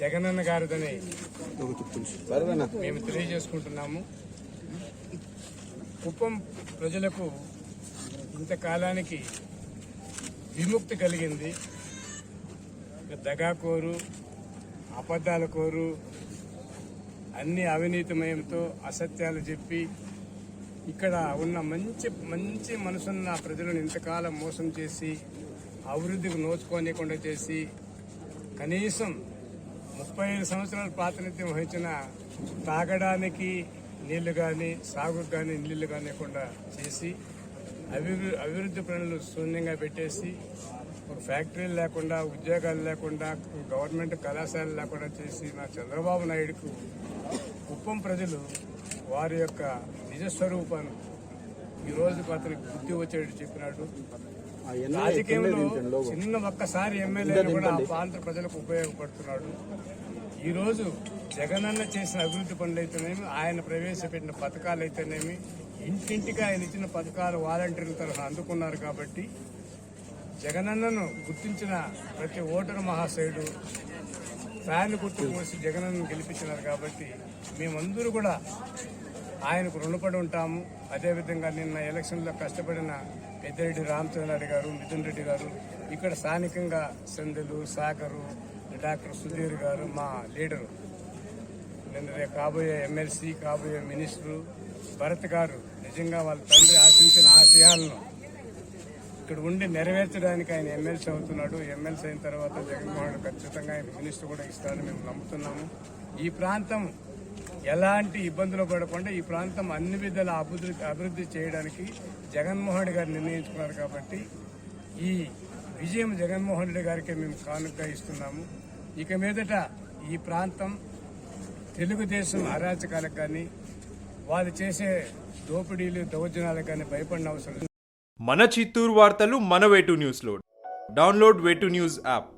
జగనన్న గారిదని మేము తెలియజేసుకుంటున్నాము. కుప్పం ప్రజలకు ఇంతకాలానికి విముక్తి కలిగింది. దగాకోరు అబద్ధాల కోరు అన్ని అవినీతిమయంతో అసత్యాలు చెప్పి ఇక్కడ ఉన్న మంచి మంచి మనసున్న ప్రజలను ఇంతకాలం మోసం చేసి అభివృద్ధికి నోచుకోనికుండా చేసి కనీసం ముప్పై ఐదు సంవత్సరాలు ప్రాతినిధ్యం వహించిన తాగడానికి నీళ్ళు కానీ సాగుకు కానీ నీళ్ళు కానివ్వకుండా చేసి అభివృద్ధి అభివృద్ధి పనులు శూన్యంగా పెట్టేసి ఒక ఫ్యాక్టరీలు లేకుండా ఉద్యోగాలు లేకుండా గవర్నమెంట్ కళాశాలలు లేకుండా చేసి నా చంద్రబాబు నాయుడుకు కుప్పం ప్రజలు వారి యొక్క నిజస్వరూపాన్ని ఈ రోజు అతనికి బుద్ధి వచ్చేట్టు చెప్పినాడు. రాజకీయంలో చిన్న ఒక్కసారి ఎమ్మెల్యే కూడా ఆ ప్రాంత ప్రజలకు ఉపయోగపడుతున్నాడు. ఈ రోజు జగనన్న చేసిన అభివృద్ధి పనులు అయితేనేమి ఆయన ప్రవేశపెట్టిన పథకాలు అయితేనేమి ఇంటింటికి ఆయన ఇచ్చిన పథకాలు వాలంటీర్ల తరఫున అందుకున్నారు కాబట్టి జగనన్నను గుర్తించిన ప్రతి ఓటరు మహాశయుడు ఫ్యాన్ గుర్తు పోసి జగనన్నను గెలిపించినారు కాబట్టి మేమందరూ కూడా ఆయనకు రుణపడి ఉంటాము. అదేవిధంగా నిన్న ఎలక్షన్లో కష్టపడిన పెద్దిరెడ్డి రామచంద్రారెడ్డి గారు మిథున్ రెడ్డి గారు ఇక్కడ స్థానికంగా సందులు సాగరు డాక్టర్ సుధీర్ గారు మా లీడరు. నిన్న కాబోయే ఎమ్మెల్సీ కాబోయే మినిస్టరు భరత్ గారు నిజంగా వాళ్ళ తండ్రి ఆశించిన ఆశయాలను ఇక్కడ ఉండి నెరవేర్చడానికి ఆయన ఎమ్మెల్సీ అవుతున్నాడు. ఎమ్మెల్సీ అయిన తర్వాత జగన్మోహన్ ఖచ్చితంగా ఆయన మినిస్టర్ కూడా ఇస్తారని మేము నమ్ముతున్నాము. ఈ ప్రాంతం ఎలాంటి ఇబ్బందులు పడకుండా ఈ ప్రాంతం అన్ని విధాల అభివృద్ధి అభివృద్ధి చేయడానికి జగన్మోహన్ గారు నిర్ణయించుకున్నారు కాబట్టి ఈ విజయం జగన్మోహన్ రెడ్డి గారికి మేము కానుకగా ఇస్తున్నాము. ఇక మీదట ఈ ప్రాంతం తెలుగుదేశం అరాచకాలకు కానీ వాళ్ళు చేసే దోపిడీలు దౌర్జనాలకు కానీ భయపడిన అవసరం మన చిత్తూరు వార్తలు మన వేటు న్యూస్లో. డౌన్లోడ్ వేటు న్యూస్ యాప్.